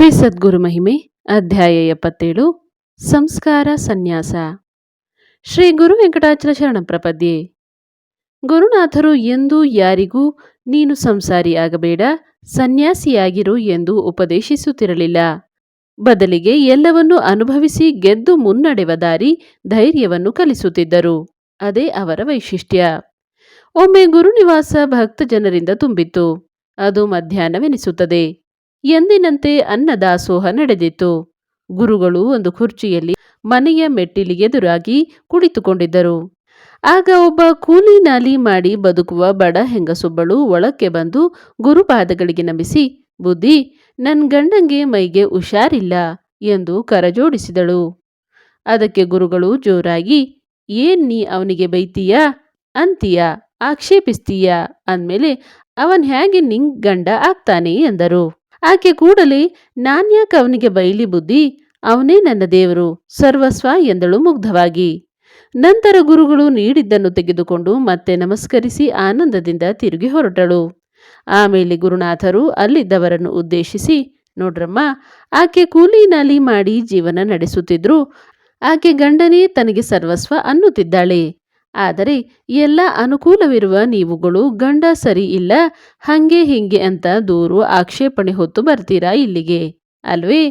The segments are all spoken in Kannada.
ಶ್ರೀ ಸದ್ಗುರು ಮಹಿಮೆ, ಅಧ್ಯಾಯ ಎಪ್ಪತ್ತೇಳು, ಸಂಸ್ಕಾರ ಸನ್ಯಾಸ. ಶ್ರೀ ಗುರು ವೆಂಕಟಾಚಲ ಶರಣ ಪ್ರಪದ್ಯೆ. ಗುರುನಾಥರು ಎಂದೂ ಯಾರಿಗೂ ನೀನು ಸಂಸಾರಿ ಆಗಬೇಡ, ಸನ್ಯಾಸಿಯಾಗಿರು ಎಂದು ಉಪದೇಶಿಸುತ್ತಿರಲಿಲ್ಲ. ಬದಲಿಗೆ ಎಲ್ಲವನ್ನೂ ಅನುಭವಿಸಿ ಗೆದ್ದು ಮುನ್ನಡೆವ ದಾರಿ ಧೈರ್ಯವನ್ನು ಕಲಿಸುತ್ತಿದ್ದರು. ಅದೇ ಅವರ ವೈಶಿಷ್ಟ್ಯ. ಒಮ್ಮೆ ಗುರುನಿವಾಸ ಭಕ್ತ ಜನರಿಂದ ತುಂಬಿತ್ತು. ಅದು ಮಧ್ಯಾಹ್ನವೆನಿಸುತ್ತದೆ. ಎಂದಿನಂತೆ ಅನ್ನದಾಸೋಹ ನಡೆದಿತ್ತು. ಗುರುಗಳು ಒಂದು ಕುರ್ಚಿಯಲ್ಲಿ ಮನೆಯ ಮೆಟ್ಟಿಲಿಗೆದುರಾಗಿ ಕುಳಿತುಕೊಂಡಿದ್ದರು. ಆಗ ಒಬ್ಬ ಕೂಲಿ ನಾಲಿ ಮಾಡಿ ಬದುಕುವ ಬಡ ಹೆಂಗಸೊಬ್ಬಳು ಒಳಕ್ಕೆ ಬಂದು ಗುರುಪಾದಗಳಿಗೆ ನಮಿಸಿ, ಬುದ್ಧಿ, ನನ್ ಗಂಡಂಗೆ ಮೈಗೆ ಹುಷಾರಿಲ್ಲ ಎಂದು ಕರಜೋಡಿಸಿದಳು. ಅದಕ್ಕೆ ಗುರುಗಳು ಜೋರಾಗಿ, ಏನ್ ನೀ ಅವನಿಗೆ ಬೈತೀಯಾ? ಅಂತೀಯ? ಆಕ್ಷೇಪಿಸ್ತೀಯ? ಅಂದ್ಮೇಲೆ, ಅವನ್ ಹೇಗೆ ನಿಂಗ್ ಗಂಡ ಆಗ್ತಾನೆ ಎಂದರು. ಆಕೆ ಕೂಡಲೇ ನಾನ್ಯಾಕ ಅವನಿಗೆ ಬೈಲಿ ಬುದ್ಧಿ? ಅವನೇ ನನ್ನ ದೇವರು, ಸರ್ವಸ್ವ ಎಂದಳು ಮುಗ್ಧವಾಗಿ. ನಂತರ ಗುರುಗಳು ನೀಡಿದ್ದನ್ನು ತೆಗೆದುಕೊಂಡು ಮತ್ತೆ ನಮಸ್ಕರಿಸಿ ಆನಂದದಿಂದ ತಿರುಗಿ ಹೊರಟಳು. ಆಮೇಲೆ ಗುರುನಾಥರು ಅಲ್ಲಿದ್ದವರನ್ನು ಉದ್ದೇಶಿಸಿ, ನೋಡ್ರಮ್ಮ, ಆಕೆ ಕೂಲಿ ನಾಲಿ ಮಾಡಿ ಜೀವನ ನಡೆಸುತ್ತಿದ್ರು. ಆಕೆ ಗಂಡನೇ ತನಗೆ ಸರ್ವಸ್ವ ಅನ್ನುತ್ತಿದ್ದಾಳೆ. ಆದರೆ ಎಲ್ಲ ಅನುಕೂಲವಿರುವ ನೀವುಗಳು ಗಂಡ ಸರಿ ಇಲ್ಲ, ಹಂಗೆ ಹಿಂಗೆ ಅಂತ ದೂರು ಆಕ್ಷೇಪಣೆ ಹೊತ್ತು ಬರ್ತೀರಾ ಇಲ್ಲಿಗೆ? ಅಲ್ವೇ?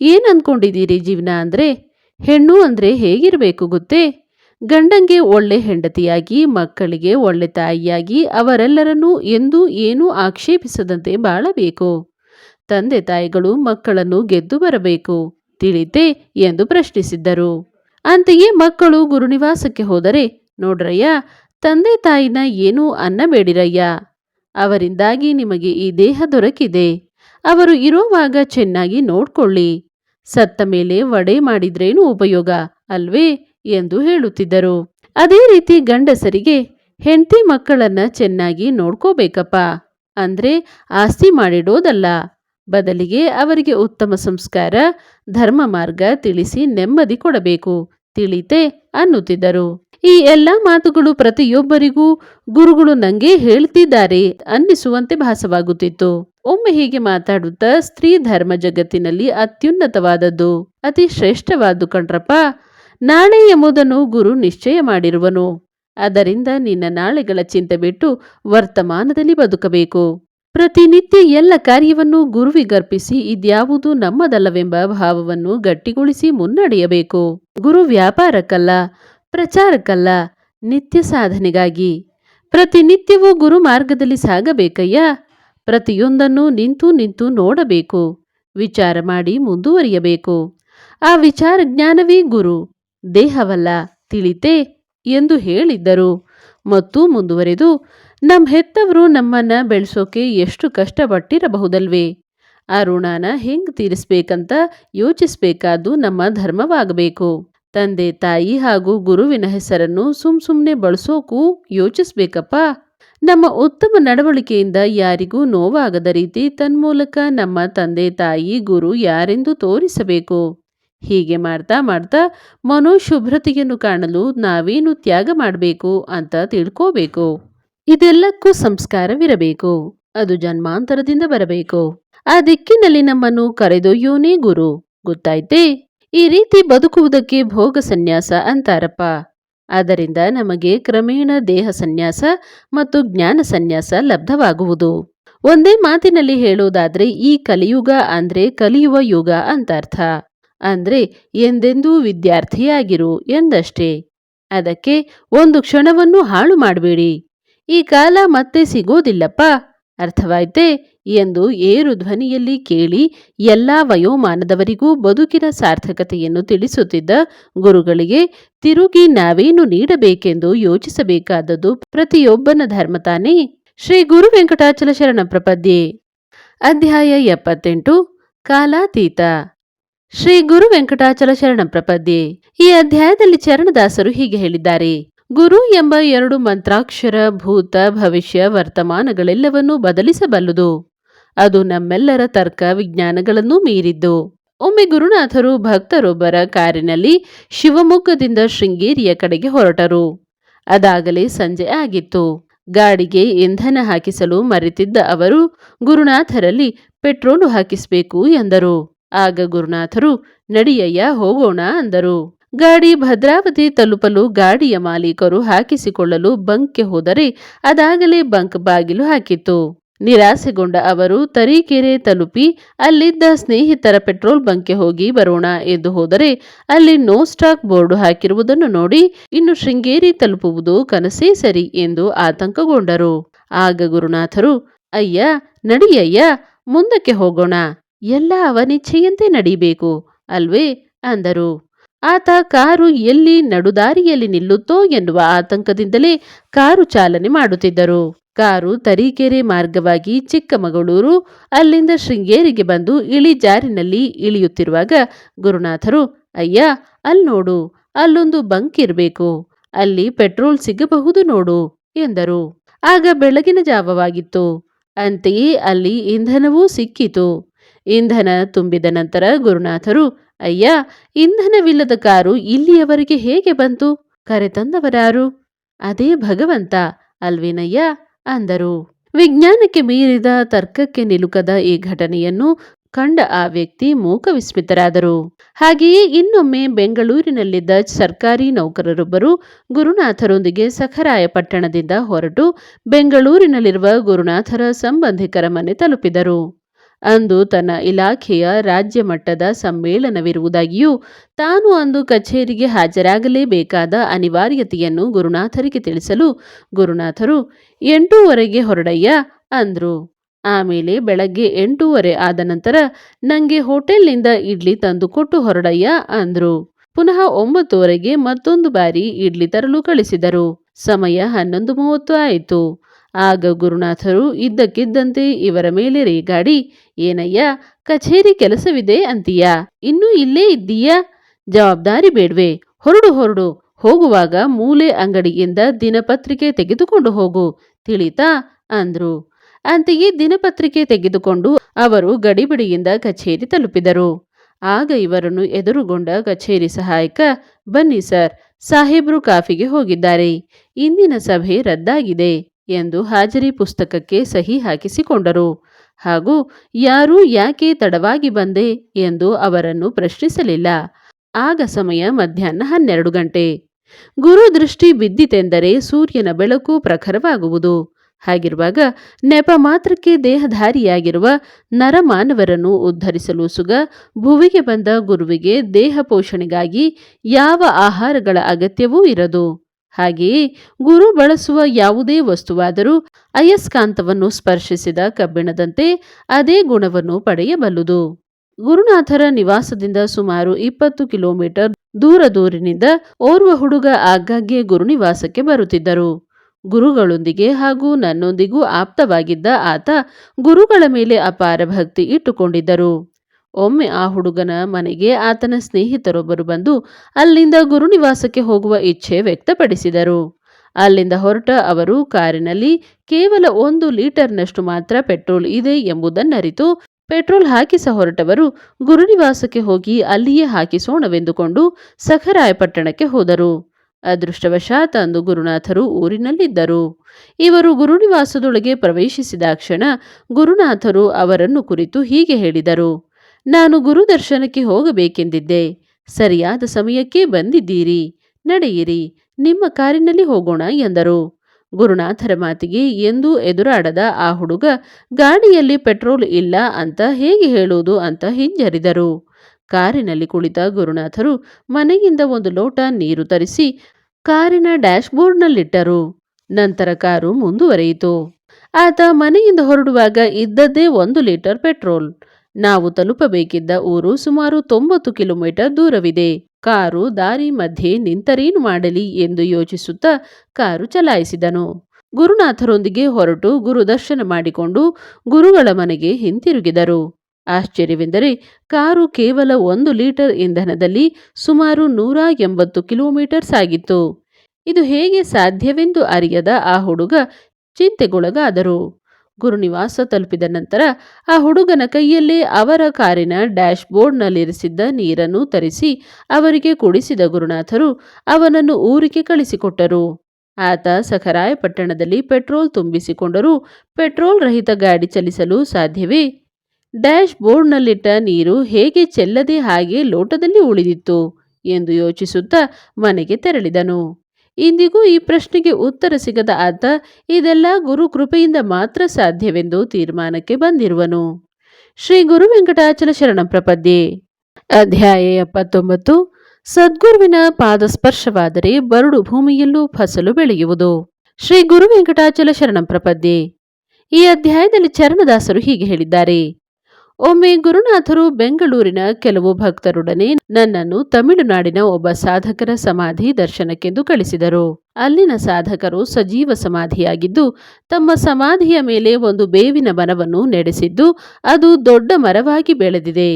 ಏನು ಅನ್ಕೊಂಡಿದ್ದೀರಿ ಜೀವನ ಅಂದ್ರೆ? ಹೆಣ್ಣು ಅಂದ್ರೆ ಹೇಗಿರಬೇಕು ಗೊತ್ತೇ? ಗಂಡಂಗೆ ಒಳ್ಳೆ ಹೆಂಡತಿಯಾಗಿ, ಮಕ್ಕಳಿಗೆ ಒಳ್ಳೆ ತಾಯಿಯಾಗಿ ಅವರೆಲ್ಲರನ್ನೂ ಎಂದೂ ಏನೂ ಆಕ್ಷೇಪಿಸದಂತೆ ಬಾಳಬೇಕು. ತಂದೆ ತಾಯಿಗಳು ಮಕ್ಕಳನ್ನು ಗೆದ್ದು ಬರಬೇಕು, ತಿಳಿತೆ ಎಂದು ಪ್ರಶ್ನಿಸಿದ್ದರು. ಅಂತೆಯೇ ಮಕ್ಕಳು ಗುರುನಿವಾಸಕ್ಕೆ ಹೋದರೆ ನೋಡ್ರಯ್ಯ, ತಂದೆ ತಾಯಿನ ಏನೂ ಅನ್ನಬೇಡಿರಯ್ಯ ಅವರಿಂದಾಗಿ ನಿಮಗೆ ಈ ದೇಹ ದೊರಕಿದೆ. ಅವರು ಇರೋವಾಗ ಚೆನ್ನಾಗಿ ನೋಡ್ಕೊಳ್ಳಿ. ಸತ್ತ ಮೇಲೆ ವಡೆ ಮಾಡಿದ್ರೇನು ಉಪಯೋಗ ಅಲ್ವೇ ಎಂದು ಹೇಳುತ್ತಿದ್ದರು. ಅದೇ ರೀತಿ ಗಂಡಸರಿಗೆ, ಹೆಂಡತಿ ಮಕ್ಕಳನ್ನ ಚೆನ್ನಾಗಿ ನೋಡ್ಕೋಬೇಕಪ್ಪ. ಅಂದ್ರೆ ಆಸ್ತಿ ಮಾಡಿಡೋದಲ್ಲ. ಬದಲಿಗೆ ಅವರಿಗೆ ಉತ್ತಮ ಸಂಸ್ಕಾರ, ಧರ್ಮ ಮಾರ್ಗ ತಿಳಿಸಿ ನೆಮ್ಮದಿ ಕೊಡಬೇಕು, ತಿಳಿತೆ ಅನ್ನುತ್ತಿದ್ದರು. ಈ ಎಲ್ಲ ಮಾತುಗಳು ಪ್ರತಿಯೊಬ್ಬರಿಗೂ ಗುರುಗಳು ನಂಗೆ ಹೇಳ್ತಿದ್ದಾರೆ ಅನ್ನಿಸುವಂತೆ ಭಾಸವಾಗುತ್ತಿತ್ತು. ಒಮ್ಮೆ ಹೀಗೆ ಮಾತಾಡುತ್ತಾ ಸ್ತ್ರೀ ಧರ್ಮ ಜಗತ್ತಿನಲ್ಲಿ ಅತ್ಯುನ್ನತವಾದದ್ದು, ಅತಿ ಶ್ರೇಷ್ಠವಾದ್ದು ಕಣ್ರಪ್ಪ ನಾಳೆ ಎಂಬುದನ್ನು ಗುರು ನಿಶ್ಚಯ ಮಾಡಿರುವನು. ಅದರಿಂದ ನಿನ್ನ ನಾಳೆಗಳ ಚಿಂತೆ ಬಿಟ್ಟು ವರ್ತಮಾನದಲ್ಲಿ ಬದುಕಬೇಕು. ಪ್ರತಿನಿತ್ಯ ಎಲ್ಲ ಕಾರ್ಯವನ್ನು ಗುರುವಿಗರ್ಪಿಸಿ ಇದ್ಯಾವುದು ನಮ್ಮದಲ್ಲವೆಂಬ ಭಾವವನ್ನು ಗಟ್ಟಿಗೊಳಿಸಿ ಮುನ್ನಡೆಯಬೇಕು. ಗುರು ವ್ಯಾಪಾರಕ್ಕಲ್ಲ ಪ್ರಚಾರಕ್ಕಲ್ಲ, ನಿತ್ಯ ಸಾಧನೆಗಾಗಿ. ಪ್ರತಿನಿತ್ಯವೂ ಗುರು ಮಾರ್ಗದಲ್ಲಿ ಸಾಗಬೇಕಯ್ಯ. ಪ್ರತಿಯೊಂದನ್ನು ನಿಂತು ನಿಂತು ನೋಡಬೇಕು, ವಿಚಾರ ಮಾಡಿ ಮುಂದುವರಿಯಬೇಕು. ಆ ವಿಚಾರ ಜ್ಞಾನವೇ ಗುರು, ದೇಹವಲ್ಲ, ತಿಳಿತೆ ಎಂದು ಹೇಳಿದ್ದರು. ಮತ್ತು ಮುಂದುವರೆದು ನಮ್ಮ ಹೆತ್ತವರು ನಮ್ಮನ್ನ ಬೆಳೆಸೋಕೆ ಎಷ್ಟು ಕಷ್ಟಪಟ್ಟಿರಬಹುದಲ್ವೇ? ಆ ಋಣನ ಹೆಂಗ್ ತೀರಿಸ್ಬೇಕಂತ ಯೋಚಿಸಬೇಕಾದ್ದು ನಮ್ಮ ಧರ್ಮವಾಗಬೇಕು. ತಂದೆ, ತಾಯಿ ಹಾಗೂ ಗುರುವಿನ ಹೆಸರನ್ನು ಸುಮ್ ಸುಮ್ನೆ ಬಳಸೋಕು ಯೋಚಿಸ್ಬೇಕಪ್ಪ. ನಮ್ಮ ಉತ್ತಮ ನಡವಳಿಕೆಯಿಂದ ಯಾರಿಗೂ ನೋವಾಗದ ರೀತಿ ತನ್ಮೂಲಕ ನಮ್ಮ ತಂದೆ, ತಾಯಿ, ಗುರು ಯಾರೆಂದು ತೋರಿಸಬೇಕು. ಹೀಗೆ ಮಾಡ್ತಾ ಮಾಡ್ತಾ ಮನೋಶುಭ್ರತೆಯನ್ನು ಕಾಣಲು ನಾವೇನು ತ್ಯಾಗ ಮಾಡಬೇಕು ಅಂತ ತಿಳ್ಕೋಬೇಕು. ಇದೆಲ್ಲಕ್ಕೂ ಸಂಸ್ಕಾರವಿರಬೇಕು. ಅದು ಜನ್ಮಾಂತರದಿಂದ ಬರಬೇಕು. ಆ ದಿಕ್ಕಿನಲ್ಲಿ ನಮ್ಮನ್ನು ಕರೆದೊಯ್ಯೋನೇ ಗುರು. ಗೊತ್ತಾಯ್ತೇ? ಈ ರೀತಿ ಬದುಕುವುದಕ್ಕೆ ಭೋಗ ಸನ್ಯಾಸ ಅಂತಾರಪ್ಪ. ಆದ್ದರಿಂದ ನಮಗೆ ಕ್ರಮೇಣ ದೇಹ ಸನ್ಯಾಸ ಮತ್ತು ಜ್ಞಾನ ಸನ್ಯಾಸ ಲಬ್ಧವಾಗುವುದು. ಒಂದೇ ಮಾತಿನಲ್ಲಿ ಹೇಳೋದಾದ್ರೆ ಈ ಕಲಿಯುಗ ಅಂದ್ರೆ ಕಲಿಯುವ ಯುಗ ಅಂತರ್ಥ. ಅಂದ್ರೆ ಎಂದೆಂದೂ ವಿದ್ಯಾರ್ಥಿಯಾಗಿರು ಎಂದಷ್ಟೇ. ಅದಕ್ಕೆ ಒಂದು ಕ್ಷಣವನ್ನು ಹಾಳು ಮಾಡಬೇಡಿ. ಈ ಕಾಲ ಮತ್ತೆ ಸಿಗೋದಿಲ್ಲಪ್ಪ. ಅರ್ಥವಾಯ್ತೆ? ಎಂದು ಏರು ಧ್ವನಿಯಲ್ಲಿ ಕೇಳಿ ಎಲ್ಲ ವಯೋಮಾನದವರಿಗೂ ಬದುಕಿನ ಸಾರ್ಥಕತೆಯನ್ನು ತಿಳಿಸುತ್ತಿದ್ದ ಗುರುಗಳಿಗೆ, ತಿರುಗಿ ನಾವೇನು ನೀಡಬೇಕೆಂದು ಯೋಚಿಸಬೇಕಾದದ್ದು ಪ್ರತಿಯೊಬ್ಬನ ಧರ್ಮ ತಾನೇ? ಶ್ರೀ ಗುರು ವೆಂಕಟಾಚಲ ಶರಣ ಪ್ರಪದ್ಯೆ. ಅಧ್ಯಾಯ ಎಪ್ಪತ್ತೆಂಟು. ಕಾಲಾತೀತ. ಶ್ರೀ ಗುರು ವೆಂಕಟಾಚಲ ಶರಣ ಪ್ರಪದ್ಯೆ. ಈ ಅಧ್ಯಾಯದಲ್ಲಿ ಚರಣದಾಸರು ಹೀಗೆ ಹೇಳಿದ್ದಾರೆ. ಗುರು ಎಂಬ ಎರಡು ಮಂತ್ರಾಕ್ಷರ ಭೂತ ಭವಿಷ್ಯ ವರ್ತಮಾನಗಳೆಲ್ಲವನ್ನೂ ಬದಲಿಸಬಲ್ಲುದು. ಅದು ನಮ್ಮೆಲ್ಲರ ತರ್ಕ ವಿಜ್ಞಾನಗಳನ್ನು ಮೀರಿದ್ದು. ಒಮ್ಮೆ ಗುರುನಾಥರು ಭಕ್ತರೊಬ್ಬರ ಕಾರಿನಲ್ಲಿ ಶಿವಮೊಗ್ಗದಿಂದ ಶೃಂಗೇರಿಯ ಕಡೆಗೆ ಹೊರಟರು. ಅದಾಗಲೇ ಸಂಜೆ ಆಗಿತ್ತು. ಗಾಡಿಗೆ ಇಂಧನ ಹಾಕಿಸಲು ಮರೆತಿದ್ದ ಅವರು ಗುರುನಾಥರಲ್ಲಿ ಪೆಟ್ರೋಲು ಹಾಕಿಸಬೇಕು ಎಂದರು. ಆಗ ಗುರುನಾಥರು, ನಡಿಯಯ್ಯ, ಹೋಗೋಣ ಅಂದರು. ಗಾಡಿ ಭದ್ರಾವತಿ ತಲುಪಲು ಗಾಡಿಯ ಮಾಲೀಕರು ಹಾಕಿಸಿಕೊಳ್ಳಲು ಬಂಕ್ಗೆ ಹೋದರೆ ಅದಾಗಲೇ ಬಂಕ್ ಬಾಗಿಲು ಹಾಕಿತ್ತು. ನಿರಾಸೆಗೊಂಡ ಅವರು ತರೀಕೆರೆ ತಲುಪಿ ಅಲ್ಲಿದ್ದ ಸ್ನೇಹಿತರ ಪೆಟ್ರೋಲ್ ಬಂಕ್ಗೆ ಹೋಗಿ ಬರೋಣ ಎಂದು ಹೋದರೆ ಅಲ್ಲಿ ನೋ ಸ್ಟಾಕ್ ಬೋರ್ಡ್ ಹಾಕಿರುವುದನ್ನು ನೋಡಿ ಇನ್ನು ಶೃಂಗೇರಿ ತಲುಪುವುದು ಕನಸೇ ಸರಿ ಎಂದು ಆತಂಕಗೊಂಡರು. ಆಗ ಗುರುನಾಥರು, ಅಯ್ಯ, ನಡಿಯಯ್ಯ, ಮುಂದಕ್ಕೆ ಹೋಗೋಣ. ಎಲ್ಲ ಅವನಿಚ್ಛೆಯಂತೆ ನಡೀಬೇಕು, ಅಲ್ವೇ? ಅಂದರು. ಆತ ಕಾರು ಎಲ್ಲಿ ನಡುದಾರಿಯಲ್ಲಿ ನಿಲ್ಲುತ್ತೋ ಎನ್ನುವ ಆತಂಕದಿಂದಲೇ ಕಾರು ಚಾಲನೆ ಮಾಡುತ್ತಿದ್ದರು. ಕಾರು ತರೀಕೆರೆ ಮಾರ್ಗವಾಗಿ ಚಿಕ್ಕಮಗಳೂರು, ಅಲ್ಲಿಂದ ಶೃಂಗೇರಿಗೆ ಬಂದು ಇಳಿಜಾರಿನಲ್ಲಿ ಇಳಿಯುತ್ತಿರುವಾಗ ಗುರುನಾಥರು, ಅಯ್ಯ ಅಲ್ಲಿ ನೋಡು, ಅಲ್ಲೊಂದು ಬಂಕ್ ಇರಬೇಕು, ಅಲ್ಲಿ ಪೆಟ್ರೋಲ್ ಸಿಗಬಹುದು ನೋಡು, ಎಂದರು. ಆಗ ಬೆಳಗಿನ ಜಾವವಾಗಿತ್ತು. ಅಂತೆಯೇ ಅಲ್ಲಿ ಇಂಧನವೂ ಸಿಕ್ಕಿತು. ಇಂಧನ ತುಂಬಿದ ನಂತರ ಗುರುನಾಥರು ಅಯ್ಯ, ಇಂಧನವಿಲ್ಲದ ಕಾರು ಇಲ್ಲಿಯವರೆಗೆ ಹೇಗೆ ಬಂತು? ಕರೆತಂದವರಾರು. ಅದೇ ಭಗವಂತ, ಅಲ್ವೇನಯ್ಯ? ಅಂದರು. ವಿಜ್ಞಾನಕ್ಕೆ ಮೀರಿದ ತರ್ಕಕ್ಕೆ ನಿಲುಕದ ಈ ಘಟನೆಯನ್ನು ಕಂಡ ಆ ವ್ಯಕ್ತಿ ಮೂಕ ವಿಸ್ಮಿತರಾದರು. ಹಾಗೆಯೇ ಇನ್ನೊಮ್ಮೆ ಬೆಂಗಳೂರಿನಲ್ಲಿದ್ದ ಸರ್ಕಾರಿ ನೌಕರರೊಬ್ಬರು ಗುರುನಾಥರೊಂದಿಗೆ ಸಖರಾಯಪಟ್ಟಣದಿಂದ ಹೊರಟು ಬೆಂಗಳೂರಿನಲ್ಲಿರುವ ಗುರುನಾಥರ ಸಂಬಂಧಿಕರ ಮನೆ ತಲುಪಿದರು. ಅಂದು ತನ್ನ ಇಲಾಖೆಯ ರಾಜ್ಯ ಮಟ್ಟದ ಸಮ್ಮೇಳನವಿರುವುದಾಗಿಯೂ ತಾನು ಅಂದು ಕಚೇರಿಗೆ ಹಾಜರಾಗಲೇಬೇಕಾದ ಅನಿವಾರ್ಯತೆಯನ್ನು ಗುರುನಾಥರಿಗೆ ತಿಳಿಸಲು ಗುರುನಾಥರು, ಎಂಟೂವರೆಗೆ ಹೊರಡಯ್ಯ ಅಂದ್ರು. ಆಮೇಲೆ ಬೆಳಗ್ಗೆ ಎಂಟೂವರೆ ಆದ ನಂತರ ನನಗೆ ಹೋಟೆಲ್ನಿಂದ ಇಡ್ಲಿ ತಂದುಕೊಟ್ಟು ಹೊರಡಯ್ಯ ಅಂದರು. ಪುನಃ ಒಂಬತ್ತುವರೆಗೆ ಮತ್ತೊಂದು ಬಾರಿ ಇಡ್ಲಿ ತರಲು ಕಳಿಸಿದರು. ಸಮಯ ಹನ್ನೊಂದು ಮೂವತ್ತು ಆಯಿತು. ಆಗ ಗುರುನಾಥರು ಇದ್ದಕ್ಕಿದ್ದಂತೆ ಇವರ ಮೇಲೆ ರೇಗಾಡಿ, ಏನಯ್ಯ, ಕಚೇರಿ ಕೆಲಸವಿದೆ ಅಂತೀಯಾ? ಇನ್ನೂ ಇಲ್ಲೇ ಇದ್ದೀಯಾ? ಜವಾಬ್ದಾರಿ ಬೇಡ್ವೆ. ಹೊರಡು ಹೊರಡು. ಹೋಗುವಾಗ ಮೂಲೆ ಅಂಗಡಿಯಿಂದ ದಿನಪತ್ರಿಕೆ ತೆಗೆದುಕೊಂಡು ಹೋಗು, ತಿಳಿತಾ ಅಂದ್ರು. ಅಂತೆಯೇ ದಿನಪತ್ರಿಕೆ ತೆಗೆದುಕೊಂಡು ಅವರು ಗಡಿಬಿಡಿಯಿಂದ ಕಚೇರಿ ತಲುಪಿದರು. ಆಗ ಇವರನ್ನು ಎದುರುಗೊಂಡ ಕಚೇರಿ ಸಹಾಯಕ, ಬನ್ನಿ ಸರ್, ಸಾಹೇಬ್ರು ಕಾಫಿಗೆ ಹೋಗಿದ್ದಾರೆ. ಇಂದಿನ ಸಭೆ ರದ್ದಾಗಿದೆ. ಎಂದು ಹಾಜರಿ ಪುಸ್ತಕಕ್ಕೆ ಸಹಿ ಹಾಕಿಸಿಕೊಂಡರು. ಹಾಗೂ ಯಾರೂ ಯಾಕೆ ತಡವಾಗಿ ಬಂದೆ ಎಂದು ಅವರನ್ನು ಪ್ರಶ್ನಿಸಲಿಲ್ಲ. ಆಗ ಸಮಯ ಮಧ್ಯಾಹ್ನ ಹನ್ನೆರಡು ಗಂಟೆ. ಗುರು ದೃಷ್ಟಿ ಬಿದ್ದಿತೆಂದರೆ ಸೂರ್ಯನ ಬೆಳಕು ಪ್ರಖರವಾಗುವುದು. ಹಾಗಿರುವಾಗ ನೆಪ ಮಾತ್ರಕ್ಕೆ ದೇಹಧಾರಿಯಾಗಿರುವ ನರಮಾನವರನ್ನು ಉದ್ಧರಿಸಲು ಸುಗ ಭುವಿಗೆ ಬಂದ ಗುರುವಿಗೆ ದೇಹ ಪೋಷಣೆಗಾಗಿ ಯಾವ ಆಹಾರಗಳ ಅಗತ್ಯವೂ ಇರದು. ಹಾಗೆಯೇ ಗುರು ಬಳಸುವ ಯಾವುದೇ ವಸ್ತುವಾದರೂ ಅಯಸ್ಕಾಂತವನ್ನು ಸ್ಪರ್ಶಿಸಿದ ಕಬ್ಬಿಣದಂತೆ ಅದೇ ಗುಣವನ್ನು ಪಡೆಯಬಲ್ಲುದು. ಗುರುನಾಥರ ನಿವಾಸದಿಂದ ಸುಮಾರು ಇಪ್ಪತ್ತು ಕಿಲೋಮೀಟರ್ ದೂರ ದೂರಿನಿಂದ ಓರ್ವ ಹುಡುಗ ಆಗಾಗ್ಗೆ ಗುರುನಿವಾಸಕ್ಕೆ ಬರುತ್ತಿದ್ದರು. ಗುರುಗಳೊಂದಿಗೆ ಹಾಗೂ ನನ್ನೊಂದಿಗೂ ಆಪ್ತವಾಗಿದ್ದ ಆತ ಗುರುಗಳ ಮೇಲೆ ಅಪಾರ ಭಕ್ತಿ ಇಟ್ಟುಕೊಂಡಿದ್ದರು. ಒಮ್ಮೆ ಆ ಹುಡುಗನ ಮನೆಗೆ ಆತನ ಸ್ನೇಹಿತರೊಬ್ಬರು ಬಂದು ಅಲ್ಲಿಂದ ಗುರುನಿವಾಸಕ್ಕೆ ಹೋಗುವ ಇಚ್ಛೆ ವ್ಯಕ್ತಪಡಿಸಿದರು. ಅಲ್ಲಿಂದ ಹೊರಟ ಅವರು ಕಾರಿನಲ್ಲಿ ಕೇವಲ ಒಂದು ಲೀಟರ್ನಷ್ಟು ಮಾತ್ರ ಪೆಟ್ರೋಲ್ ಇದೆ ಎಂಬುದನ್ನರಿತು ಪೆಟ್ರೋಲ್ ಹಾಕಿಸ ಹೊರಟವರು ಗುರುನಿವಾಸಕ್ಕೆ ಹೋಗಿ ಅಲ್ಲಿಯೇ ಹಾಕಿಸೋಣವೆಂದುಕೊಂಡು ಸಖರಾಯಪಟ್ಟಣಕ್ಕೆ ಹೋದರು. ಅದೃಷ್ಟವಶಾತ್ ಅಂದು ಗುರುನಾಥರು ಊರಿನಲ್ಲಿದ್ದರು. ಇವರು ಗುರುನಿವಾಸದೊಳಗೆ ಪ್ರವೇಶಿಸಿದಾಕ್ಷಣ ಗುರುನಾಥರು ಅವರನ್ನು ಕುರಿತು ಹೀಗೆ ಹೇಳಿದರು. ನಾನು ಗುರುದರ್ಶನಕ್ಕೆ ಹೋಗಬೇಕೆಂದಿದ್ದೆ. ಸರಿಯಾದ ಸಮಯಕ್ಕೆ ಬಂದಿದ್ದೀರಿ. ನಡೆಯಿರಿ. ನಿಮ್ಮ ಕಾರಿನಲ್ಲಿ ಹೋಗೋಣ ಎಂದರು. ಗುರುನಾಥರ ಮಾತಿಗೆ ಎಂದೂ ಎದುರಾಡದ ಆ ಹುಡುಗ, ಗಾಡಿಯಲ್ಲಿ ಪೆಟ್ರೋಲ್ ಇಲ್ಲ ಅಂತ ಹೇಗೆ ಹೇಳುವುದು ಅಂತ ಹಿಂಜರಿದರು. ಕಾರಿನಲ್ಲಿ ಕುಳಿತ ಗುರುನಾಥರು ಮನೆಯಿಂದ ಒಂದು ಲೋಟ ನೀರು ತರಿಸಿ ಕಾರಿನ ಡ್ಯಾಶ್ಬೋರ್ಡ್ನಲ್ಲಿಟ್ಟರು. ನಂತರ ಕಾರು ಮುಂದುವರೆಯಿತು. ಆತ ಮನೆಯಿಂದ ಹೊರಡುವಾಗ ಇದ್ದದ್ದೇ ಒಂದು ಲೀಟರ್ ಪೆಟ್ರೋಲ್. ನಾವು ತಲುಪಬೇಕಿದ್ದ ಊರು ಸುಮಾರು ತೊಂಬತ್ತು ಕಿಲೋಮೀಟರ್ ದೂರವಿದೆ. ಕಾರು ದಾರಿ ಮಧ್ಯೆ ನಿಂತರೇನು ಮಾಡಲಿ ಎಂದು ಯೋಚಿಸುತ್ತಾ ಕಾರು ಚಲಾಯಿಸಿದನು. ಗುರುನಾಥರೊಂದಿಗೆ ಹೊರಟು ಗುರುದರ್ಶನ ಮಾಡಿಕೊಂಡು ಗುರುಗಳ ಮನೆಗೆ ಹಿಂತಿರುಗಿದರು. ಆಶ್ಚರ್ಯವೆಂದರೆ ಕಾರು ಕೇವಲ ಒಂದು ಲೀಟರ್ ಇಂಧನದಲ್ಲಿ ಸುಮಾರು ನೂರ ಎಂಬತ್ತು ಕಿಲೋಮೀಟರ್ ಸಾಗಿತ್ತು ಇದು ಹೇಗೆ ಸಾಧ್ಯವೆಂದು ಅರಿಯದ ಆ ಹುಡುಗ ಚಿಂತೆಗೊಳಗಾದರು. ಗುರುನಿವಾಸ ತಲುಪಿದ ನಂತರ ಆ ಹುಡುಗನ ಕೈಯಲ್ಲೇ ಅವರ ಕಾರಿನ ಡ್ಯಾಶ್ ಬೋರ್ಡ್ನಲ್ಲಿರಿಸಿದ್ದ ನೀರನ್ನು ತರಿಸಿ ಅವರಿಗೆ ಕುಡಿಸಿದ ಗುರುನಾಥರು ಅವನನ್ನು ಊರಿಗೆ ಕಳಿಸಿಕೊಟ್ಟರು. ಆತ ಸಖರಾಯಪಟ್ಟಣದಲ್ಲಿ ಪೆಟ್ರೋಲ್ ತುಂಬಿಸಿಕೊಂಡರೂ ಪೆಟ್ರೋಲ್ ರಹಿತ ಗಾಡಿ ಚಲಿಸಲು ಸಾಧ್ಯವೇ? ಡ್ಯಾಶ್ಬೋರ್ಡ್ನಲ್ಲಿಟ್ಟ ನೀರು ಹೇಗೆ ಚೆಲ್ಲದೆ ಹಾಗೆ ಲೋಟದಲ್ಲಿ ಉಳಿದಿತ್ತು? ಎಂದು ಯೋಚಿಸುತ್ತಾ ಮನೆಗೆ ತೆರಳಿದನು. ಇಂದಿಗೂ ಈ ಪ್ರಶ್ನೆಗೆ ಉತ್ತರ ಸಿಗದ ಆತ, ಇದೆಲ್ಲ ಗುರು ಕೃಪೆಯಿಂದ ಮಾತ್ರ ಸಾಧ್ಯವೆಂದು ತೀರ್ಮಾನಕ್ಕೆ ಬಂದಿರುವನು. ಶ್ರೀ ಗುರು ವೆಂಕಟಾಚಲ ಶರಣ ಪ್ರಪದ್ಯೆ. ಅಧ್ಯಾಯ ಎಪ್ಪತ್ತೊಂಬತ್ತು. ಸದ್ಗುರುವಿನ ಪಾದ ಸ್ಪರ್ಶವಾದರೆ ಬರಡು ಭೂಮಿಯಲ್ಲೂ ಫಸಲು ಬೆಳೆಯುವುದು. ಶ್ರೀ ಗುರು ವೆಂಕಟಾಚಲ ಶರಣಂ ಪ್ರಪದ್ಯೆ. ಈ ಅಧ್ಯಾಯದಲ್ಲಿ ಚರಣದಾಸರು ಹೀಗೆ ಹೇಳಿದ್ದಾರೆ. ಒಮ್ಮೆ ಗುರುನಾಥರು ಬೆಂಗಳೂರಿನ ಕೆಲವು ಭಕ್ತರೊಡನೆ ನನ್ನನ್ನು ತಮಿಳುನಾಡಿನ ಒಬ್ಬ ಸಾಧಕರ ಸಮಾಧಿ ದರ್ಶನಕ್ಕೆಂದು ಕಳಿಸಿದರು. ಅಲ್ಲಿನ ಸಾಧಕರು ಸಜೀವ ಸಮಾಧಿಯಾಗಿದ್ದು, ತಮ್ಮ ಸಮಾಧಿಯ ಮೇಲೆ ಒಂದು ಬೇವಿನ ಮರವನ್ನು ನಡೆಸಿದ್ದು, ಅದು ದೊಡ್ಡ ಮರವಾಗಿ ಬೆಳೆದಿದೆ.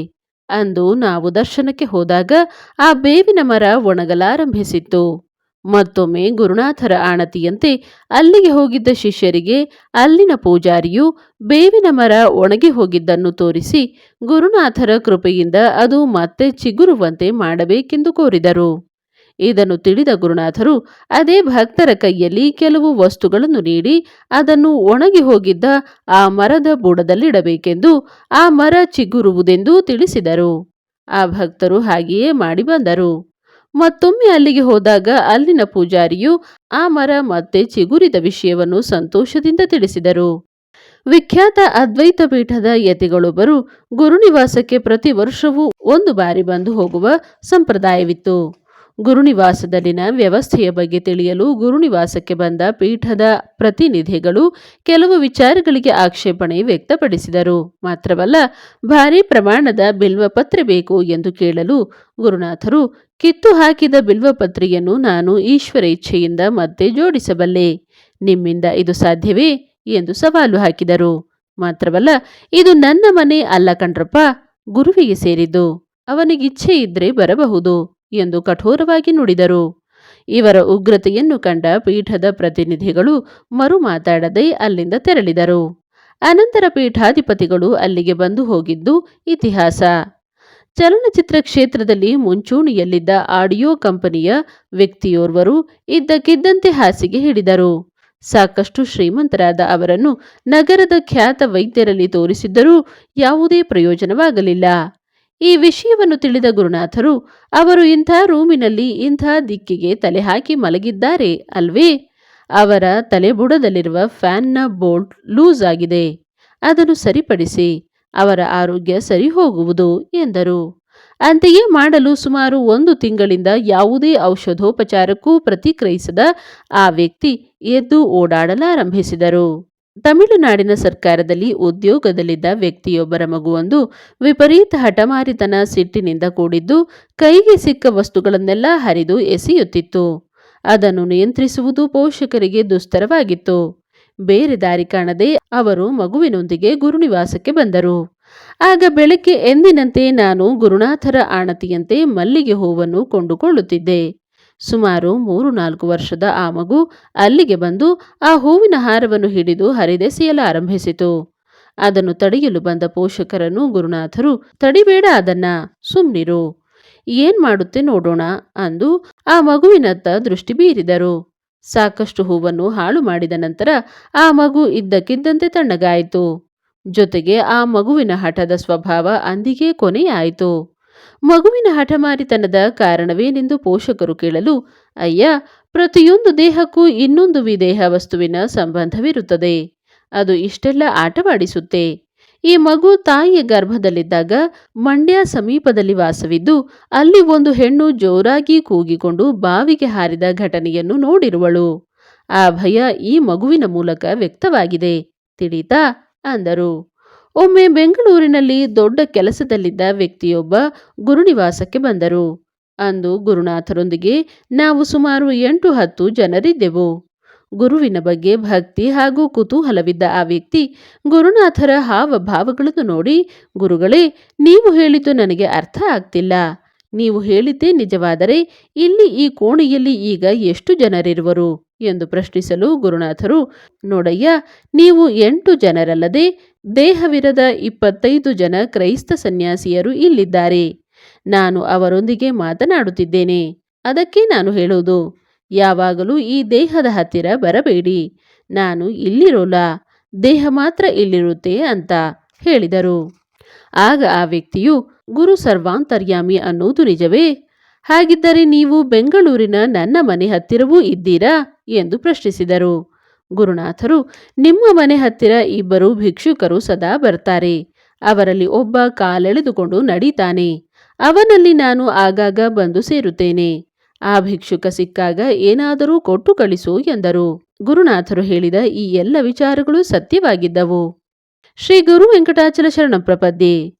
ಅಂದು ನಾವು ದರ್ಶನಕ್ಕೆ ಹೋದಾಗ ಆ ಬೇವಿನ ಮರ ಒಣಗಲಾರಂಭಿಸಿತ್ತು. ಮತ್ತೊಮ್ಮೆ ಗುರುನಾಥರ ಆಣತಿಯಂತೆ ಅಲ್ಲಿಗೆ ಹೋಗಿದ್ದ ಶಿಷ್ಯರಿಗೆ ಅಲ್ಲಿನ ಪೂಜಾರಿಯು ಬೇವಿನ ಮರ ಒಣಗಿ ಹೋಗಿದ್ದನ್ನು ತೋರಿಸಿ ಗುರುನಾಥರ ಕೃಪೆಯಿಂದ ಅದು ಮತ್ತೆ ಚಿಗುರುವಂತೆ ಮಾಡಬೇಕೆಂದು ಕೋರಿದರು. ಇದನ್ನು ತಿಳಿದ ಗುರುನಾಥರು ಅದೇ ಭಕ್ತರ ಕೈಯಲ್ಲಿ ಕೆಲವು ವಸ್ತುಗಳನ್ನು ನೀಡಿ ಅದನ್ನು ಒಣಗಿ ಹೋಗಿದ್ದ ಆ ಮರದ ಬುಡದಲ್ಲಿಡಬೇಕೆಂದು ಆ ಮರ ಚಿಗುರುವುದೆಂದು ತಿಳಿಸಿದರು. ಆ ಭಕ್ತರು ಹಾಗೆಯೇ ಮಾಡಿ ಬಂದರು. ಮತ್ತೊಮ್ಮೆ ಅಲ್ಲಿಗೆ ಹೋದಾಗ ಅಲ್ಲಿನ ಪೂಜಾರಿಯು ಆ ಮರ ಮತ್ತೆ ಚಿಗುರಿದ ವಿಷಯವನ್ನು ಸಂತೋಷದಿಂದ ತಿಳಿಸಿದರು. ವಿಖ್ಯಾತ ಅದ್ವೈತ ಪೀಠದ ಯತಿಗಳೊಬ್ಬರು ಗುರುನಿವಾಸಕ್ಕೆ ಪ್ರತಿ ವರ್ಷವೂ ಒಂದು ಬಾರಿ ಬಂದು ಹೋಗುವ ಸಂಪ್ರದಾಯವಿತ್ತು. ಗುರುನಿವಾಸದಲ್ಲಿನ ವ್ಯವಸ್ಥೆಯ ಬಗ್ಗೆ ತಿಳಿಯಲು ಗುರುನಿವಾಸಕ್ಕೆ ಬಂದ ಪೀಠದ ಪ್ರತಿನಿಧಿಗಳು ಕೆಲವು ವಿಚಾರಗಳಿಗೆ ಆಕ್ಷೇಪಣೆ ವ್ಯಕ್ತಪಡಿಸಿದರು. ಮಾತ್ರವಲ್ಲ, ಭಾರೀ ಪ್ರಮಾಣದ ಬಿಲ್ವಪತ್ರೆ ಬೇಕು ಎಂದು ಕೇಳಲು ಗುರುನಾಥರು ಕಿತ್ತು ಹಾಕಿದ ಬಿಲ್ವಪತ್ರಿಯನ್ನು ನಾನು ಈಶ್ವರ ಇಚ್ಛೆಯಿಂದ ಮತ್ತೆ ಜೋಡಿಸಬಲ್ಲೆ. ನಿಮ್ಮಿಂದ ಇದು ಸಾಧ್ಯವೇ ಎಂದು ಸವಾಲು ಹಾಕಿದರು. ಮಾತ್ರವಲ್ಲ, ಇದು ನನ್ನ ಮನೆ ಅಲ್ಲ ಕಣ್ರಪ್ಪ, ಗುರುವಿಗೆ ಸೇರಿದ್ದು. ಅವನಿಗಿಚ್ಛೆ ಇದ್ರೆ ಬರಬಹುದು. ಎಂದು ಕಠೋರವಾಗಿ ನುಡಿದರು. ಇವರ ಉಗ್ರತೆಯನ್ನು ಕಂಡ ಪೀಠದ ಪ್ರತಿನಿಧಿಗಳು ಮರು ಮಾತಾಡದೆ ಅಲ್ಲಿಂದ ತೆರಳಿದರು. ಅನಂತರ ಪೀಠಾಧಿಪತಿಗಳು ಅಲ್ಲಿಗೆ ಬಂದು ಹೋಗಿದ್ದು ಇತಿಹಾಸ. ಚಲನಚಿತ್ರ ಕ್ಷೇತ್ರದಲ್ಲಿ ಮುಂಚೂಣಿಯಲ್ಲಿದ್ದ ಆಡಿಯೋ ಕಂಪನಿಯ ವ್ಯಕ್ತಿಯೋರ್ವರು ಇದ್ದಕ್ಕಿದ್ದಂತೆ ಹಾಸಿಗೆ ಹಿಡಿದರು. ಸಾಕಷ್ಟು ಶ್ರೀಮಂತರಾದ ಅವರನ್ನು ನಗರದ ಖ್ಯಾತ ವೈದ್ಯರಲ್ಲಿ ತೋರಿಸಿದ್ದರೂ ಯಾವುದೇ ಪ್ರಯೋಜನವಾಗಲಿಲ್ಲ. ಈ ವಿಷಯವನ್ನು ತಿಳಿದ ಗುರುನಾಥರು, ಅವರು ಇಂಥ ರೂಮಿನಲ್ಲಿ ಇಂಥ ದಿಕ್ಕಿಗೆ ತಲೆ ಹಾಕಿ ಮಲಗಿದ್ದಾರೆ ಅಲ್ವೇ? ಅವರ ತಲೆಬುಡದಲ್ಲಿರುವ ಫ್ಯಾನ್ನ ಬೋಲ್ಟ್ ಲೂಸ್ ಆಗಿದೆ. ಅದನ್ನು ಸರಿಪಡಿಸಿ, ಅವರ ಆರೋಗ್ಯ ಸರಿ ಹೋಗುವುದು ಎಂದರು. ಅಂತೆಯೇ ಮಾಡಲು ಸುಮಾರು ಒಂದು ತಿಂಗಳಿಂದ ಯಾವುದೇ ಔಷಧೋಪಚಾರಕ್ಕೂ ಪ್ರತಿಕ್ರಿಯಿಸದ ಆ ವ್ಯಕ್ತಿ ಎದ್ದು ಓಡಾಡಲಾರಂಭಿಸಿದರು. ತಮಿಳುನಾಡಿನ ಸರ್ಕಾರದಲ್ಲಿ ಉದ್ಯೋಗದಲ್ಲಿದ್ದ ವ್ಯಕ್ತಿಯೊಬ್ಬರ ಮಗುವೊಂದು ವಿಪರೀತ ಹಠಮಾರಿತನ ಸಿಟ್ಟಿನಿಂದ ಕೂಡಿದ್ದು, ಕೈಗೆ ಸಿಕ್ಕ ವಸ್ತುಗಳನ್ನೆಲ್ಲ ಹರಿದು ಎಸೆಯುತ್ತಿತ್ತು. ಅದನ್ನು ನಿಯಂತ್ರಿಸುವುದು ಪೋಷಕರಿಗೆ ದುಸ್ತರವಾಗಿತ್ತು. ಬೇರೆ ದಾರಿ ಕಾಣದೆ ಅವರು ಮಗುವಿನೊಂದಿಗೆ ಗುರುನಿವಾಸಕ್ಕೆ ಬಂದರು. ಆಗ ಬೆಳಗ್ಗೆ ಎಂದಿನಂತೆ ನಾನು ಗುರುನಾಥರ ಆಣತಿಯಂತೆ ಮಲ್ಲಿಗೆ ಹೂವನ್ನು ಕೊಂಡುಕೊಳ್ಳುತ್ತಿದ್ದೆ. ಸುಮಾರು ಮೂರು ನಾಲ್ಕು ವರ್ಷದ ಆ ಮಗು ಅಲ್ಲಿಗೆ ಬಂದು ಆ ಹೂವಿನ ಹಾರವನ್ನು ಹಿಡಿದು ಹರಿದೆಸೆಯಲಾರಂಭಿಸಿತು ಅದನ್ನು ತಡೆಯಲು ಬಂದ ಪೋಷಕರನ್ನು ಗುರುನಾಥರು, ತಡಿಬೇಡ ಅದನ್ನ, ಸುಮ್ನಿರು. ಏನ್ ಮಾಡುತ್ತೆ ನೋಡೋಣ ಅಂದು ಆ ಮಗುವಿನತ್ತ ದೃಷ್ಟಿ ಬೀರಿದರು. ಸಾಕಷ್ಟು ಹೂವನ್ನು ಹಾಳು ಮಾಡಿದ ನಂತರ ಆ ಮಗು ಇದ್ದಕ್ಕಿದ್ದಂತೆ ತಣ್ಣಗಾಯಿತು. ಜೊತೆಗೆ ಆ ಮಗುವಿನ ಹಠದ ಸ್ವಭಾವ ಅಂದಿಗೆ ಕೊನೆಯಾಯಿತು. ಮಗುವಿನ ಹಠಮಾರಿತನದ ಕಾರಣವೇನೆಂದು ಪೋಷಕರು ಕೇಳಲು, ಅಯ್ಯ, ಪ್ರತಿಯೊಂದು ದೇಹಕ್ಕೂ ಇನ್ನೊಂದು ವಿದೇಹ ವಸ್ತುವಿನ ಸಂಬಂಧವಿರುತ್ತದೆ. ಅದು ಇಷ್ಟೆಲ್ಲ ಆಟವಾಡಿಸುತ್ತೆ. ಈ ಮಗು ತಾಯಿಯ ಗರ್ಭದಲ್ಲಿದ್ದಾಗ ಮಂಡ್ಯ ಸಮೀಪದಲ್ಲಿ ವಾಸವಿದ್ದು, ಅಲ್ಲಿ ಒಂದು ಹೆಣ್ಣು ಜೋರಾಗಿ ಕೂಗಿಕೊಂಡು ಬಾವಿಗೆ ಹಾರಿದ ಘಟನೆಯನ್ನು ನೋಡಿರುವಳು. ಆ ಭಯ ಈ ಮಗುವಿನ ಮೂಲಕ ವ್ಯಕ್ತವಾಗಿದೆ. ತಿಳಿತಾ? ಅಂದರು. ಒಮ್ಮೆ ಬೆಂಗಳೂರಿನಲ್ಲಿ ದೊಡ್ಡ ಕೆಲಸದಲ್ಲಿದ್ದ ವ್ಯಕ್ತಿಯೊಬ್ಬ ಗುರುನಿವಾಸಕ್ಕೆ ಬಂದರು. ಅಂದು ಗುರುನಾಥರೊಂದಿಗೆ ನಾವು ಸುಮಾರು ಎಂಟು ಹತ್ತು ಜನರಿದ್ದೆವು. ಗುರುವಿನ ಬಗ್ಗೆ ಭಕ್ತಿ ಹಾಗೂ ಕುತೂಹಲವಿದ್ದ ಆ ವ್ಯಕ್ತಿ ಗುರುನಾಥರ ಹಾವಭಾವಗಳನ್ನು ನೋಡಿ, ಗುರುಗಳೇ, ನೀವು ಹೇಳಿದ್ದು ನನಗೆ ಅರ್ಥ ಆಗ್ತಿಲ್ಲ. ನೀವು ಹೇಳಿದ್ದೇ ನಿಜವಾದರೆ ಇಲ್ಲಿ ಈ ಕೋಣೆಯಲ್ಲಿ ಈಗ ಎಷ್ಟು ಜನರಿರುವರು? ಎಂದು ಪ್ರಶ್ನಿಸಲು ಗುರುನಾಥರು, ನೋಡಯ್ಯ, ನೀವು ಎಂಟು ಜನರಲ್ಲದೆ ದೇಹವಿರದ ಇಪ್ಪತ್ತೈದು ಜನ ಕ್ರೈಸ್ತ ಸನ್ಯಾಸಿಯರು ಇಲ್ಲಿದ್ದಾರೆ. ನಾನು ಅವರೊಂದಿಗೆ ಮಾತನಾಡುತ್ತಿದ್ದೇನೆ. ಅದಕ್ಕೆ ನಾನು ಹೇಳುವುದು, ಯಾವಾಗಲೂ ಈ ದೇಹದ ಹತ್ತಿರ ಬರಬೇಡಿ. ನಾನು ಇಲ್ಲಿರೋಲ್ಲ, ದೇಹ ಮಾತ್ರ ಇಲ್ಲಿರುತ್ತೆ ಅಂತ ಹೇಳಿದರು. ಆಗ ಆ ವ್ಯಕ್ತಿಯು, ಗುರು ಸರ್ವಾಂತರ್ಯಾಮಿ ಅನ್ನುವುದು ನಿಜವೇ? ಹಾಗಿದ್ದರೆ ನೀವು ಬೆಂಗಳೂರಿನ ನನ್ನ ಮನೆ ಹತ್ತಿರವೂ ಇದ್ದೀರಾ? ಎಂದು ಪ್ರಶ್ನಿಸಿದರು. ಗುರುನಾಥರು, ನಿಮ್ಮ ಮನೆ ಹತ್ತಿರ ಇಬ್ಬರು ಭಿಕ್ಷುಕರು ಸದಾ ಬರ್ತಾರೆ. ಅವರಲ್ಲಿ ಒಬ್ಬ ಕಾಲೆಳೆದುಕೊಂಡು ನಡೀತಾನೆ. ಅವನಲ್ಲಿ ನಾನು ಆಗಾಗ ಬಂದು ಸೇರುತ್ತೇನೆ. ಆ ಭಿಕ್ಷುಕ ಸಿಕ್ಕಾಗ ಏನಾದರೂ ಕೊಟ್ಟು ಕಳಿಸು ಎಂದರು. ಗುರುನಾಥರು ಹೇಳಿದ ಈ ಎಲ್ಲ ವಿಚಾರಗಳು ಸತ್ಯವಾಗಿದ್ದವು. ಶ್ರೀ ಗುರು ವೆಂಕಟಾಚಲ ಶರಣ ಪ್ರಪದ್ಯೆ